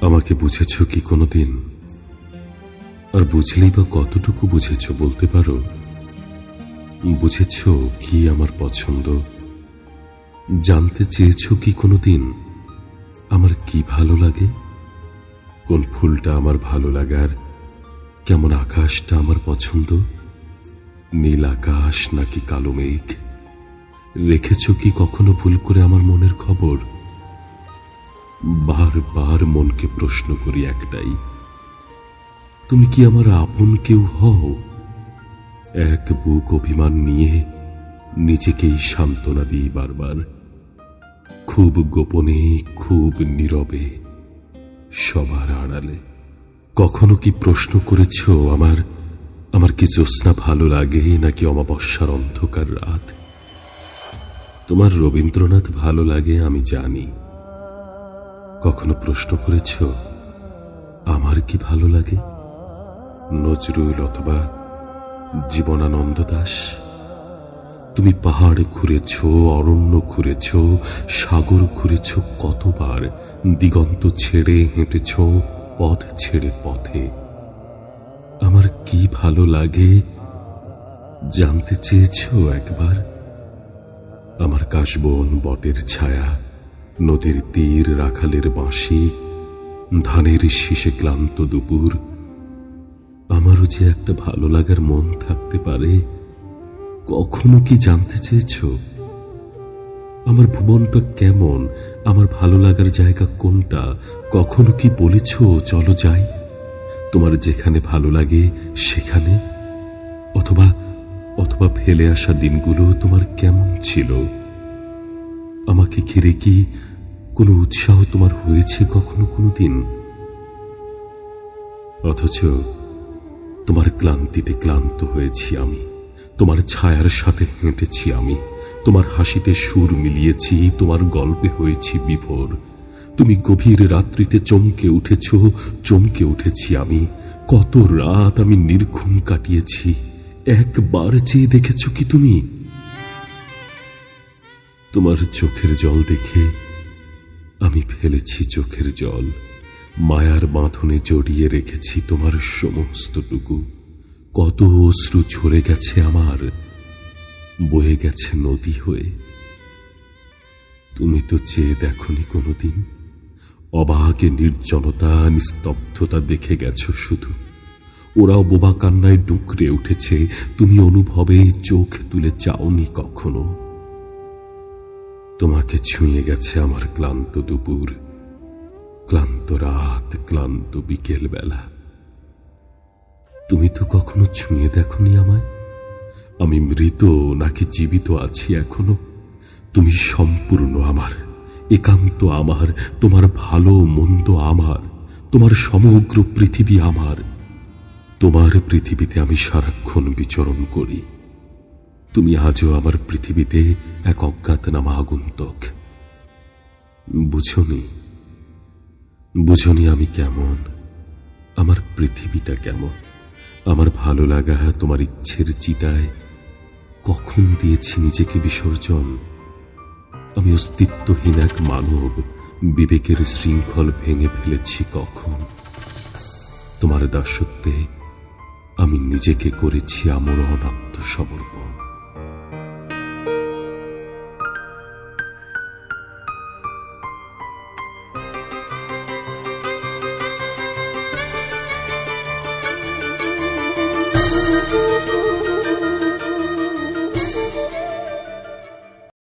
আমাকে বুঝেছ কি কোনোদিন? আর বুঝলেই বা কতটুকু বুঝেছ বলতে পারো? বুঝেছ কি আমার পছন্দ? জানতে চেয়েছ কি কোনোদিন? আমার কি ভালো লাগে? কোন ফুলটা আমার ভালো লাগার? কেমন আকাশটা আমার পছন্দ? নীল আকাশ নাকি কালো মেঘ? রেখেছ কি কখনো ভুল করে আমার মনের খবর? বারবার মনকে প্রশ্ন করি একটাই, তুমি কি আমার আপন কেউ হও? এক বুক অভিমান নিয়ে নিজেকেই সান্ত্বনা দিই বারবার। খুব গোপনে, খুব নীরবে, সবার আড়ালে। কখনো কি প্রশ্ন করেছ আমার আমার কি জ্যোৎস্না ভালো লাগে নাকি অমাবস্যার অন্ধকার রাত? তোমার রবীন্দ্রনাথ ভালো লাগে আমি জানি কখনো প্রশ্ন করেছ, আমার কি ভালো লাগে? নজরুল অথবা জীবনানন্দ দাস? তুমি পাহাড় ঘুরেছ, অরণ্য ঘুরেছ, সাগর ঘুরেছ, কতবার দিগন্ত ছেড়ে হেঁটেছ, পথ ছেড়ে পথে? আমার কি ভালো লাগে? জানতে চেয়েছ একবার? আমার কাশবন বটের ছায়া নদীর তীর রাখালের বাঁশি, ধানের শীষে ক্লান্ত দুপুর। আমারও যে একটা ভালো লাগার মন থাকতে পারে, কখনো কি জানতে চেয়েছ? আমার ভুবনটা কেমন? আমার ভালো লাগার জায়গা কোনটা? কখনো কি বলেছ, চলো যাই? তোমার যেখানে ভালো লাগে, সেখানে। অথবা অথবা ফেলে আসা দিনগুলো তোমার কেমন ছিল? আমাকে ঘিরে কি কোনো উৎসাহ তোমার হয়েছে কখনো কোনো দিন অথচ তোমার ক্লান্তিতে ক্লান্ত হয়েছি আমি। তোমার ছায়ার সাথে হেঁটেছি আমি। তোমার হাসিতে সুর মিলিয়েছি, তোমার গল্পে হয়েছি বিভোর। তুমি গভীর রাত্রিতে চমকে উঠেছ, চমকে উঠেছি আমি। কত রাত আমি নির্ঘুম কাটিয়েছি। একবার চেয়ে দেখেছ কি তুমি? তোমার চোখের জল দেখে আমি ফেলেছি চোখের জল। মায়ার বাঁধনে জড়িয়ে রেখেছি তোমার সমস্তটুকু। কত অশ্রু ঝরে গেছে আমার। বয়ে গেছে নদী হয়ে। তুমি তো চেয়ে দেখনি কোনোদিন। অবাকে নির্জনতা, নিস্তব্ধতা দেখে গেছো শুধু। ওরাও বোবা কান্নায় ডুকরে উঠেছে। তুমি অনুভবে চোখ তুলে চাওনি কখনো। তোমাকে ছুঁয়ে গেছে আমার ক্লান্ত দুপুর, ক্লান্ত রাত, ক্লান্ত বিকেল বেলা। তুমি তো কখনো ছুঁয়ে দেখনি আমায়? আমি মৃত নাকি জীবিত আছি এখনও? তুমি সম্পূর্ণ আমার, একান্ত আমার, তোমার ভালো মন্দ আমার, তোমার সমগ্র পৃথিবী আমার। তোমার পৃথিবীতে আমি সারাক্ষণ বিচরণ করি। তুমি আজও আমার পৃথিবীতে এক অজ্ঞাতনামা আগন্তক। বুঝনি? বুঝনি আমি কেমন? আমার পৃথিবীটা কেমন? আমার ভালো লাগা তোমার ইচ্ছের চিতায় কখন দিয়েছি নিজেকে বিসর্জন? আমি অস্তিত্বহীন এক মানব, বিবেকের শৃঙ্খল ভেঙে ফেলেছি কখন? তোমার দাসত্বে আমি নিজেকে করেছি আমরণ আত্মসমর্পণ। Música